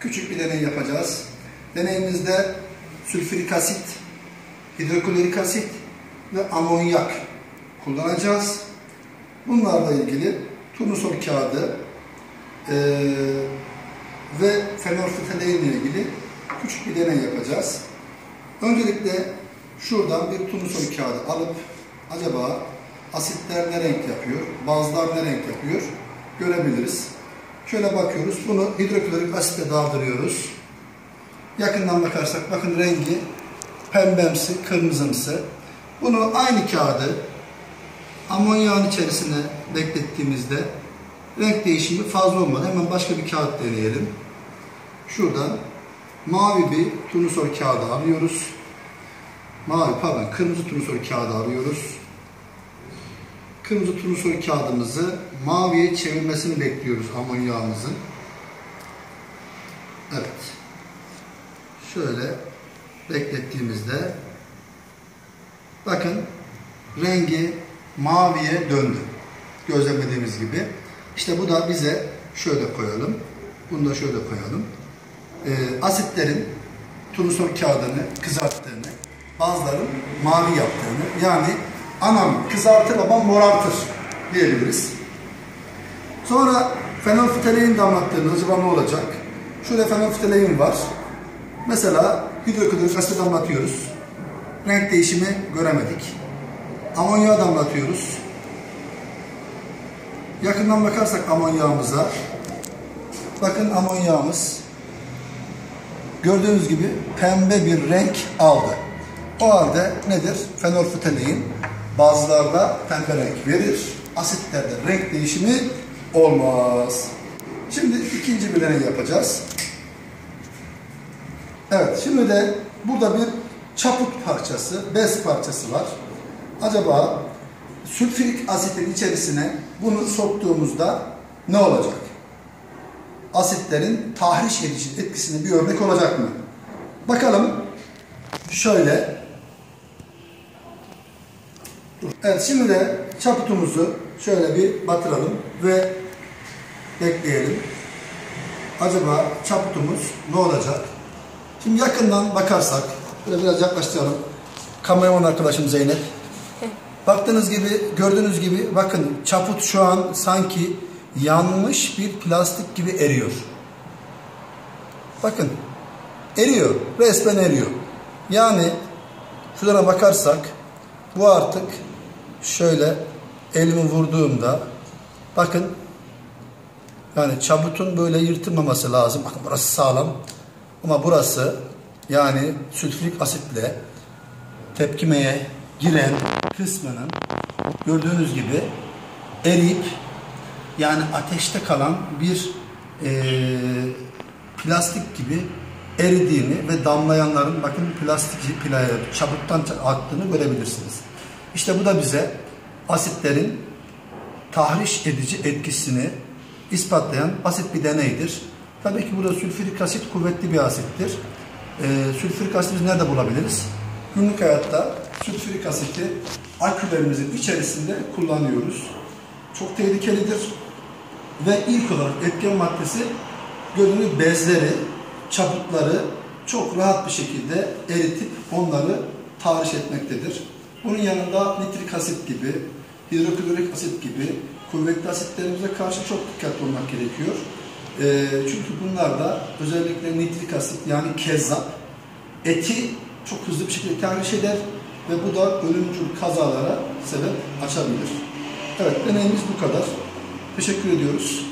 küçük bir deney yapacağız. Deneyimizde sülfürik asit, hidroklorik asit ve amonyak kullanacağız. Bunlarla ilgili turnusol kağıdı e, ve fenolfetalein ile ilgili küçük bir deney yapacağız. Öncelikle şuradan bir turnusol kağıdı alıp acaba asitler ne renk yapıyor, bazılar ne renk yapıyor görebiliriz. Şöyle bakıyoruz. Bunu hidroklorik asitle daldırıyoruz. Yakından bakarsak bakın rengi pembemsi, kırmızımsı. Bunu aynı kağıdı amonyağın içerisine beklettiğimizde renk değişimi fazla olmadı. Hemen başka bir kağıt deneyelim. Şuradan mavi bir turnusol kağıdı alıyoruz. Mavi pardon kırmızı turnusol kağıdı alıyoruz. Kırmızı turnusol kağıdımızı maviye çevirmesini bekliyoruz amonyağımızın. Evet. Şöyle beklettiğimizde bakın rengi maviye döndü. Gözlemlediğimiz gibi. İşte bu da bize şöyle koyalım. Bunu da şöyle koyalım. E, asitlerin turnusol kağıdını kızarttığını, bazıların mavi yaptığını, yani anam kızartır babam morartır diyebiliriz. Sonra fenolftalein damlattığımız acaba ne olacak? Şurada fenolftalein var. Mesela hidroklorik asit damlatıyoruz. Renk değişimi göremedik. Amonyağı damlatıyoruz. Yakından bakarsak amonyağımıza bakın amonyağımız gördüğünüz gibi pembe bir renk aldı. O halde nedir? Fenolftalein bazılarda pembe renk verir. Asitlerde renk değişimi olmaz. Şimdi ikinci bir deney yapacağız. Evet, şimdi de burada bir çaput parçası, bez parçası var. Acaba sülfürik asitin içerisine bunu soktuğumuzda ne olacak? Asitlerin tahriş edici etkisine bir örnek olacak mı? Bakalım. Şöyle. Evet şimdi de çaputumuzu şöyle bir batıralım ve bekleyelim. Acaba çaputumuz ne olacak? Şimdi yakından bakarsak, böyle biraz yaklaştıralım. Kameraman arkadaşım Zeynep. Baktığınız gibi, gördüğünüz gibi bakın çaput şu an sanki yanmış bir plastik gibi eriyor. Bakın eriyor, resmen eriyor. Yani şurana bakarsak bu artık şöyle elimi vurduğumda bakın yani çabutun böyle yırtılmaması lazım. Bakın burası sağlam. Ama burası yani sülfürik asitle tepkimeye giren kısmının gördüğünüz gibi eriyip yani ateşte kalan bir e, plastik gibi eridiğini ve damlayanların bakın plastik çabuktan attığını görebilirsiniz. İşte bu da bize asitlerin tahriş edici etkisini ispatlayan basit bir deneydir. Tabii ki burada sülfürik asit kuvvetli bir asittir. E, sülfürik asit biz nerede bulabiliriz? Günlük hayatta sülfürik asiti akülerimizin içerisinde kullanıyoruz. Çok tehlikelidir. Ve ilk olarak etken maddesi gördüğünüz bezleri, çaputları çok rahat bir şekilde eritip onları tahriş etmektedir. Bunun yanında nitrik asit gibi, hidroklorik asit gibi kuvvetli asitlerimize karşı çok dikkatli olmak gerekiyor. E, çünkü bunlar da özellikle nitrik asit yani kezzap eti çok hızlı bir şekilde tahriş eder ve bu da ölümcül kazalara sebep açabilir. Evet deneyimiz bu kadar. Teşekkür ediyoruz.